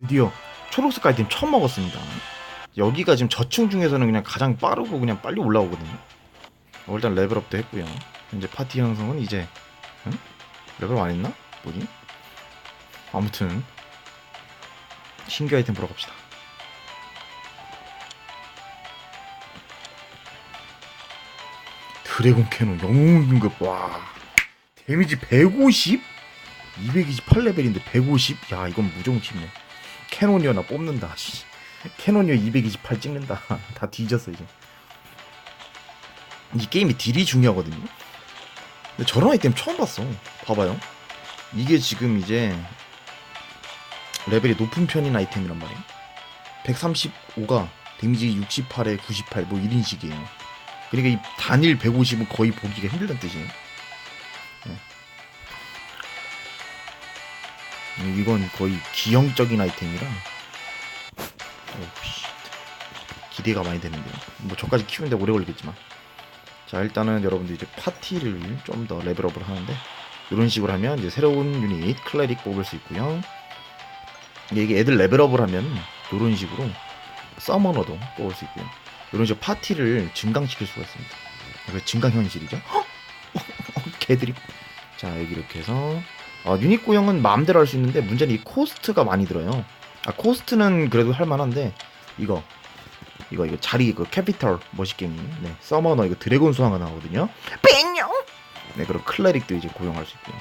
드디어 초록색 아이템 처음 먹었습니다. 여기가 지금 저층 중에서는 그냥 가장 빠르고 그냥 빨리 올라오거든요. 어, 일단 레벨업도 했고요. 현재 파티 형성은 이제 응? 레벨업 안 했나? 뭐지? 아무튼 신규 아이템 보러 갑시다. 드래곤 캐논 영웅 등급 와 데미지 150? 228레벨인데 150? 야 이건 쉽네 캐논이어 나 뽑는다. 씨. 캐논이어 228 찍는다. 다 뒤졌어 이제. 이 게임이 딜이 중요하거든요. 근데 저런 아이템 처음 봤어. 봐봐요. 이게 지금 이제 레벨이 높은 편인 아이템이란 말이에요. 135가 데미지 68에 98뭐 이런 식이에요. 그러니까 이 단일 150은 거의 보기가 힘들다는 뜻이에요 이건 거의 기형적인 아이템이라. 오씨. 기대가 많이 되는데요. 뭐 저까지 키우는데 오래 걸리겠지만. 자 일단은 여러분들 이제 파티를 좀 더 레벨업을 하는데 이런 식으로 하면 이제 새로운 유닛 클레릭 뽑을 수 있고요. 이게 애들 레벨업을 하면 이런 식으로 서머너도 뽑을 수 있고요. 이런 식으로 파티를 증강시킬 수가 있습니다. 그 증강 현실이죠? 개들이. 자 여기 이렇게 해서 어, 유닛 고용은 마음대로 할 수 있는데 문제는 이 코스트가 많이 들어요. 아 코스트는 그래도 할 만한데 이거 이거 이거 자리 그 캐피털 머시갱이 네 서머너 이거 드래곤 수화가 나오거든요. 뺑냥! 네 그리고 클레릭도 이제 고용할 수 있고요.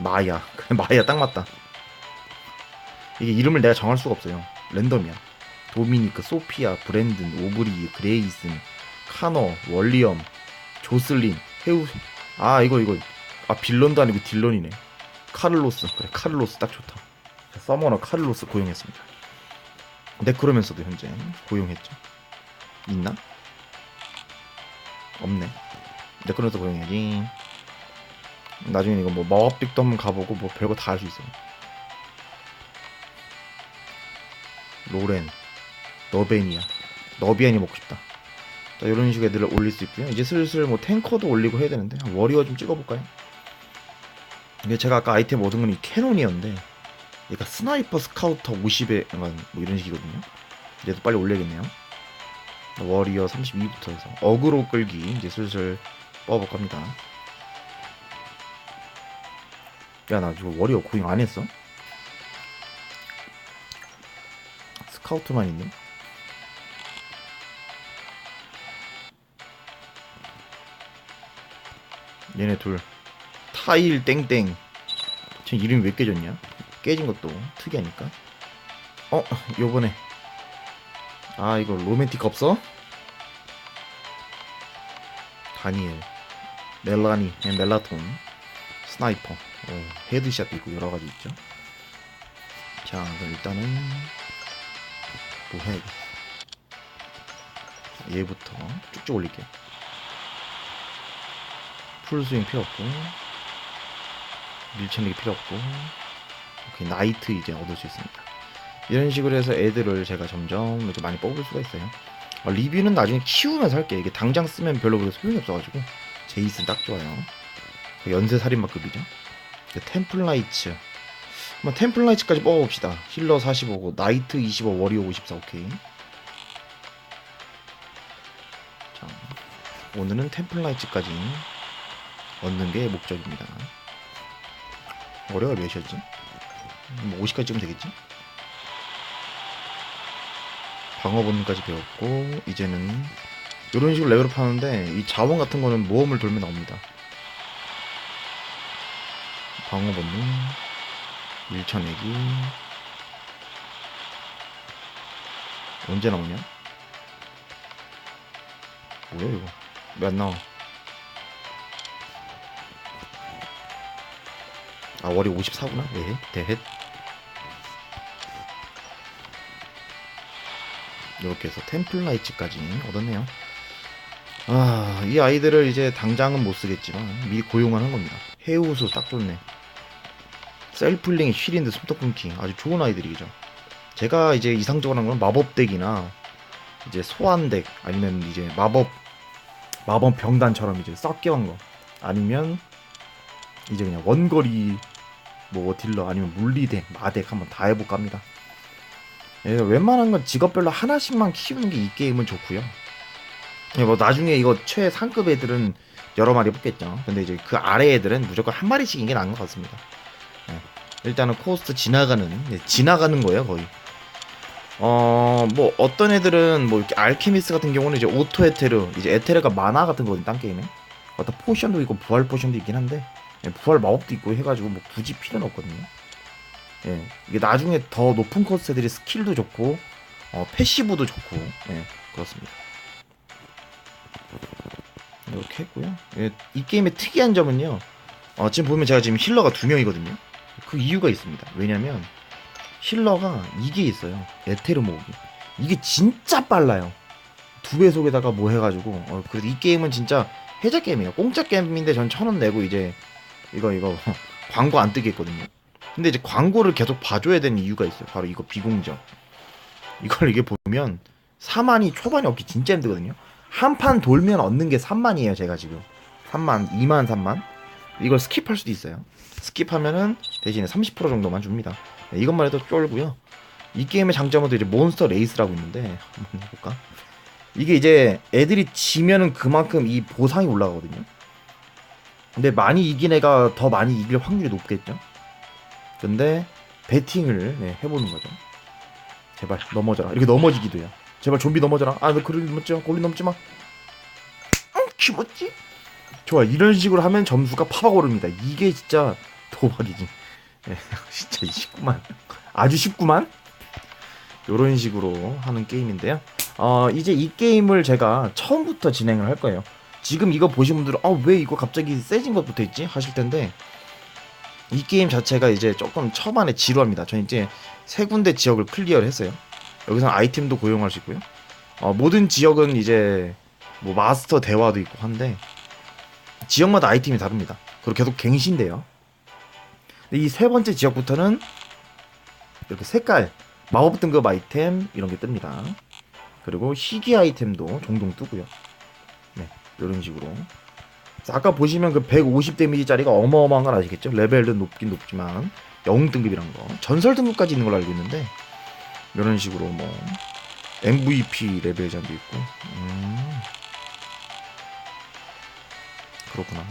마야 마야 딱 맞다. 이게 이름을 내가 정할 수가 없어요 랜덤이야. 도미니크 소피아 브랜든 오브리 그레이슨 카너 월리엄 조슬린 헤우. 아 이거 이거. 아 빌런도 아니고 딜런이네 카를로스 그래 카를로스 딱 좋다. 서머너 카를로스 고용했습니다. 네크로맨서도 현재 고용했죠? 있나? 없네. 네크로맨서 고용해야지. 나중에 이거 뭐 마법빅도 한번 가보고 뭐 별거 다 할 수 있어요. 로렌 너베니아. 너비안이 먹고 싶다. 자 이런 식의 애들을 올릴 수 있고요. 이제 슬슬 뭐 탱커도 올리고 해야 되는데 한 워리어 좀 찍어볼까요? 이게 제가 아까 아이템 얻은 건 이 캐논이었는데 얘가 스나이퍼 스카우터 50에 약간 뭐 이런 식이거든요. 얘도 빨리 올려야겠네요. 워리어 32부터 해서 어그로 끌기 이제 슬슬 뽑아볼 겁니다. 야나 이거 워리어 고잉 안 했어? 스카우트만 있네. 얘네 둘 타일 땡땡. 쟤 이름이 왜 깨졌냐? 깨진 것도 특이하니까. 어 요번에. 아 이거 로맨틱 없어? 다니엘. 멜라니 네, 멜라톤. 스나이퍼. 어, 헤드샷도 있고 여러가지 있죠? 자 그럼 일단은 뭐 해야겠어 얘부터 쭉쭉 올릴게요. 풀스윙 필요 없고 밀쳐내기 필요 없고. 오케이 나이트 이제 얻을 수 있습니다. 이런 식으로 해서 애들을 제가 점점 이렇게 많이 뽑을 수가 있어요. 어, 리뷰는 나중에 키우면서 할게요. 이게 당장 쓰면 별로 그렇게 소용이 없어가지고. 제이슨 딱 좋아요. 그 연쇄 살인마급이죠. 그 템플라이츠. 한번 템플라이츠까지 뽑아봅시다. 힐러 45고 나이트 25 워리어 54 오케이. 자 오늘은 템플라이츠까지 얻는 게 목적입니다 월요가 몇이었지? 뭐 50까지 찍으면 되겠지? 방어 본능까지 배웠고 이제는 이런 식으로 레벨업 하는데 이 자원 같은 거는 모험을 돌면 나옵니다 방어 본능 밀쳐내기 언제 나오냐? 뭐야 이거 왜 안 나와? 아 월이 54구나? 네 대헷. 이렇게 해서 템플라이츠까지 얻었네요. 아 이 아이들을 이제 당장은 못 쓰겠지만 미리 고용하는 겁니다. 해우수 딱 좋네. 셀플링 힐인드 손톱 끊기. 아주 좋은 아이들이죠. 제가 이제 이상적으로 한 건 마법덱이나 이제 소환덱 아니면 이제 마법 마법 병단처럼 이제 썩겨한 거. 아니면 이제 그냥 원거리 뭐 딜러 아니면 물리덱 마덱 한번 다 해볼까 합니다 예, 웬만한 건 직업별로 하나씩만 키우는 게 이 게임은 좋고요. 예, 뭐 나중에 이거 최상급 애들은 여러 마리 뽑겠죠. 근데 이제 그 아래 애들은 무조건 한 마리씩인 게 나은 것 같습니다. 예, 일단은 코스트 지나가는 예, 지나가는 거예요 거의. 어, 뭐 어떤 애들은 뭐 이렇게 알케미스 같은 경우는 이제 오토 에테르, 이제 에테르가 만화 같은 거거든 딴 게임에. 어떤 포션도 있고 부활 포션도 있긴 한데 예, 부활 마법도 있고 해가지고 뭐 굳이 필요는 없거든요. 예, 이게 나중에 더 높은 애들이 스킬도 좋고 어, 패시브도 좋고 예, 그렇습니다. 이렇게 했고요. 예, 이 게임의 특이한 점은요. 어, 지금 보면 제가 지금 힐러가 두 명이거든요. 그 이유가 있습니다. 왜냐면 힐러가 이게 있어요. 에테르 모으기. 이게 진짜 빨라요. 두 배속에다가 뭐 해가지고 어, 그래서 이 게임은 진짜 해자 게임이에요. 공짜 게임인데 전 천 원 내고 이제 이거 이거 광고 안 뜨게 했거든요. 근데 이제 광고를 계속 봐줘야 되는 이유가 있어요. 바로 이거 비공정. 이걸 이게 보면 4만이 초반에 얻기 진짜 힘들거든요. 한 판 돌면 얻는 게 3만이에요. 제가 지금 3만, 2만, 3만. 이걸 스킵할 수도 있어요. 스킵하면은 대신에 30% 정도만 줍니다. 네, 이것만 해도 쫄고요. 이 게임의 장점은 또 이제 몬스터 레이스라고 있는데 한번 해볼까? 이게 이제 애들이 지면은 그만큼 이 보상이 올라가거든요. 근데 많이 이긴 애가 더 많이 이길 확률이 높겠죠. 근데 배팅을 네, 해보는 거죠. 제발 넘어져라. 이렇게 넘어지기도 해요. 제발 좀비 넘어져라. 아, 너 그를 넘지 마. 거기 넘지 마. 응, 기뻤지? 좋아. 이런 식으로 하면 점수가 파박 오릅니다. 이게 진짜 도박이지. 예, 진짜 쉽구만. 아주 쉽구만. 요런 식으로 하는 게임인데요. 어, 이제 이 게임을 제가 처음부터 진행을 할 거예요. 지금 이거 보신 분들은 아, 왜 이거 갑자기 세진 것부터 있지? 하실 텐데 이 게임 자체가 이제 조금 초반에 지루합니다. 저는 이제 세 군데 지역을 클리어를 했어요. 여기서 아이템도 고용할 수 있고요. 어, 모든 지역은 이제 뭐 마스터 대화도 있고 한데 지역마다 아이템이 다릅니다. 그리고 계속 갱신돼요. 이 세 번째 지역부터는 이렇게 색깔 마법 등급 아이템 이런 게 뜹니다. 그리고 희귀 아이템도 종종 뜨고요. 네, 이런 식으로. 자, 아까 보시면 그 150 데미지짜리가 어마어마한 건 아시겠죠? 레벨은 높긴 높지만 영웅 등급이란 거, 전설 등급까지 있는 걸로 알고 있는데 이런 식으로 뭐 MVP 레벨 잔도 있고. 음. 그렇구나.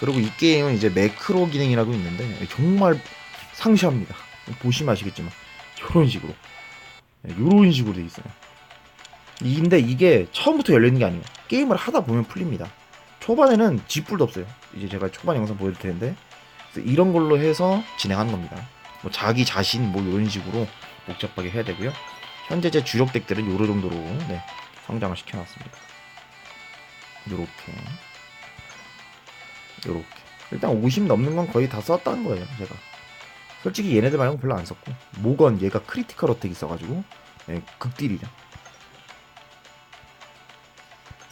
그리고 이 게임은 이제 매크로 기능이라고 있는데 정말 상시합니다. 보시면 아시겠지만 이런 식으로 이런 식으로 돼 있어요. 이- 근데 이게 처음부터 열리는 게 아니에요. 게임을 하다 보면 풀립니다. 초반에는 쥐뿔도 없어요. 이제 제가 초반 영상 보여줄 텐데 이런 걸로 해서 진행하는 겁니다. 뭐 자기 자신 뭐 이런 식으로 복잡하게 해야 되고요. 현재 제 주력 덱들은 요런 정도로 네, 성장을 시켜놨습니다. 요렇게 요렇게 일단 50 넘는 건 거의 다 썼다는 거예요 제가 솔직히 얘네들 말고 별로 안 썼고 모건 얘가 크리티컬 어택 있어가지고 네, 극딜이죠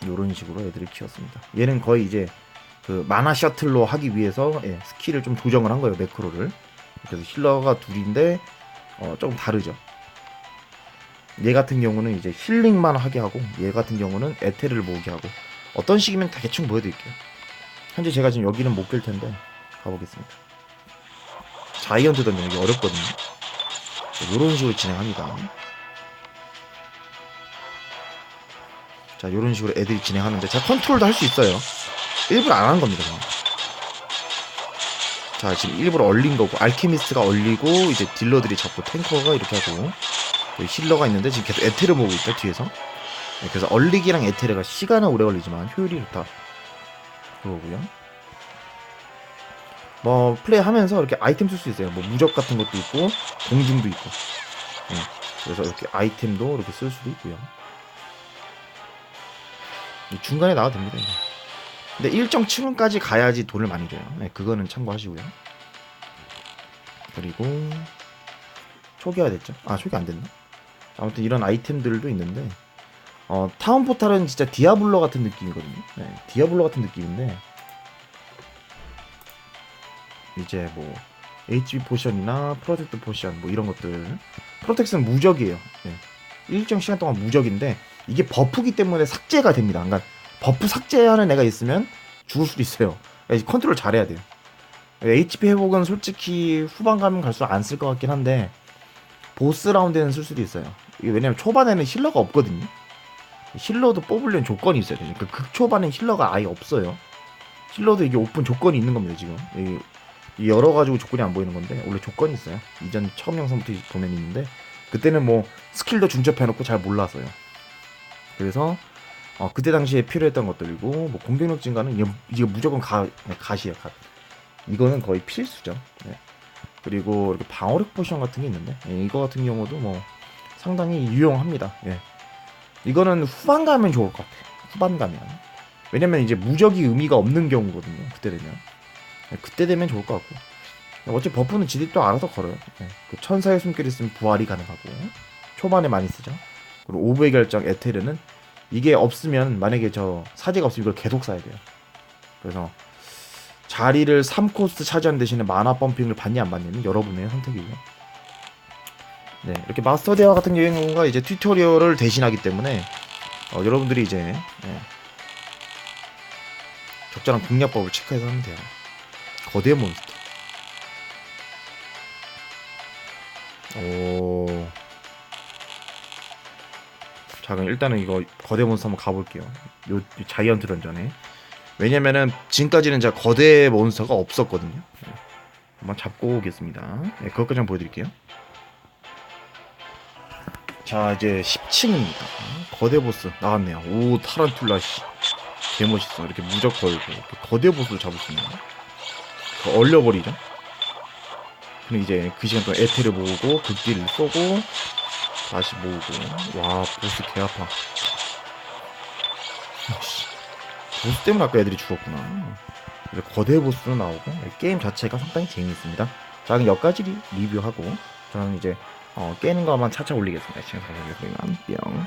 요런 식으로 애들을 키웠습니다 얘는 거의 이제 그 마나 셔틀로 하기 위해서 예, 스킬을 좀 조정을 한 거예요 매크로를 그래서 힐러가 둘인데 어, 조금 다르죠 얘 같은 경우는 이제 힐링만 하게 하고 얘 같은 경우는 에테르를 모으게 하고 어떤 식이면 대충 보여드릴게요 현재 제가 지금 여기는 못 깰 텐데 가보겠습니다. 자이언트 던전 여기 어렵거든요. 이런 식으로 진행합니다. 자, 이런 식으로 애들이 진행하는데 제가 컨트롤도 할 수 있어요. 일부러 안 하는 겁니다. 자, 지금 일부러 얼린 거고 알케미스트가 얼리고 이제 딜러들이 잡고 탱커가 이렇게 하고 여기 힐러가 있는데 지금 계속 에테르 모으고 있죠 뒤에서. 네, 그래서 얼리기랑 에테르가 시간은 오래 걸리지만 효율이 좋다. 그거고요. 뭐 플레이하면서 이렇게 아이템 쓸 수 있어요. 뭐 무적 같은 것도 있고 공중도 있고. 예. 그래서 이렇게 아이템도 이렇게 쓸 수도 있고요. 이 중간에 나와도 됩니다. 근데 일정 층까지 가야지 돈을 많이 줘요. 네, 그거는 참고하시고요. 그리고 초기화 됐죠? 아 초기 안 됐나? 아무튼 이런 아이템들도 있는데 어, 타운 포탈은 진짜 디아블로 같은 느낌이거든요. 네, 디아블로 같은 느낌인데 이제 뭐 HB 포션이나 프로텍트 포션 뭐 이런 것들 프로텍스는 무적이에요. 네. 일정 시간 동안 무적인데 이게 버프기 때문에 삭제가 됩니다. 그러니까 버프 삭제하는 애가 있으면 죽을 수도 있어요. 그러니까 컨트롤 잘해야 돼요. HP 회복은 솔직히 후반 가면 갈수록 안 쓸 것 같긴 한데 보스 라운드에는 쓸 수도 있어요. 왜냐면 초반에는 힐러가 없거든요. 힐러도 뽑으려는 조건이 있어야 되니까 그 극초반엔 힐러가 아예 없어요. 힐러도 이게 오픈 조건이 있는 겁니다 지금. 이, 이 열어 가지고 조건이 안 보이는 건데 원래 조건이 있어요. 이전 처음 영상부터 보면 있는데 그때는 뭐 스킬도 중첩해놓고 잘 몰라서요. 그래서 어, 그때 당시에 필요했던 것들이고 뭐 공격력 증가는 이게, 이게 무조건 가 가시에요. 가. 이거는 거의 필수죠. 네. 그리고 이렇게 방어력 포션 같은 게 있는데 예, 이거 같은 경우도 뭐 상당히 유용합니다. 예. 이거는 후반 가면 좋을 것 같아요. 후반 가면 왜냐면 이제 무적이 의미가 없는 경우거든요. 그때 되면 예, 그때 되면 좋을 것 같고 어차피 버프는 지들이 또 알아서 걸어요. 예. 그 천사의 숨결이 있으면 부활이 가능하고 초반에 많이 쓰죠. 그리고 오브의 결정 에테르는 이게 없으면 만약에 저 사제가 없으면 이걸 계속 써야 돼요. 그래서 자리를 3코스 차지하는 대신에 마나 펌핑을 받냐 안 받냐는 여러분의 선택이고요. 네, 이렇게 마스터 대화 같은 경우가 이제 튜토리얼을 대신하기 때문에 어, 여러분들이 이제 예, 적절한 공략법을 체크해서 하면 돼요. 거대 몬스터. 오. 자, 그럼 일단은 이거 거대 몬스터 한번 가볼게요. 요, 요 자이언트 던전에. 왜냐면은 지금까지는 제가 거대 몬스터가 없었거든요. 네. 한번 잡고 오겠습니다. 네, 그것까지 한번 보여드릴게요. 자, 이제 10층입니다. 거대 보스 나왔네요. 오, 타란툴라 씨. 개멋있어. 이렇게 무적 걸고 이렇게 거대 보스를 잡을 수 있네요. 그 얼려버리죠. 그럼 이제 그 시간 동안 에테를 모으고 극딜을 쏘고 다시 모으고 와 보스 개 아파. 씨. 보스 때문에 아까 애들이 죽었구나. 이제 거대 보스로 나오고 게임 자체가 상당히 재미있습니다. 자 그럼 여기까지 리- 리뷰하고 저는 이제 어, 깨는 것만 차차 올리겠습니다. 지금 가서 보면 뿅.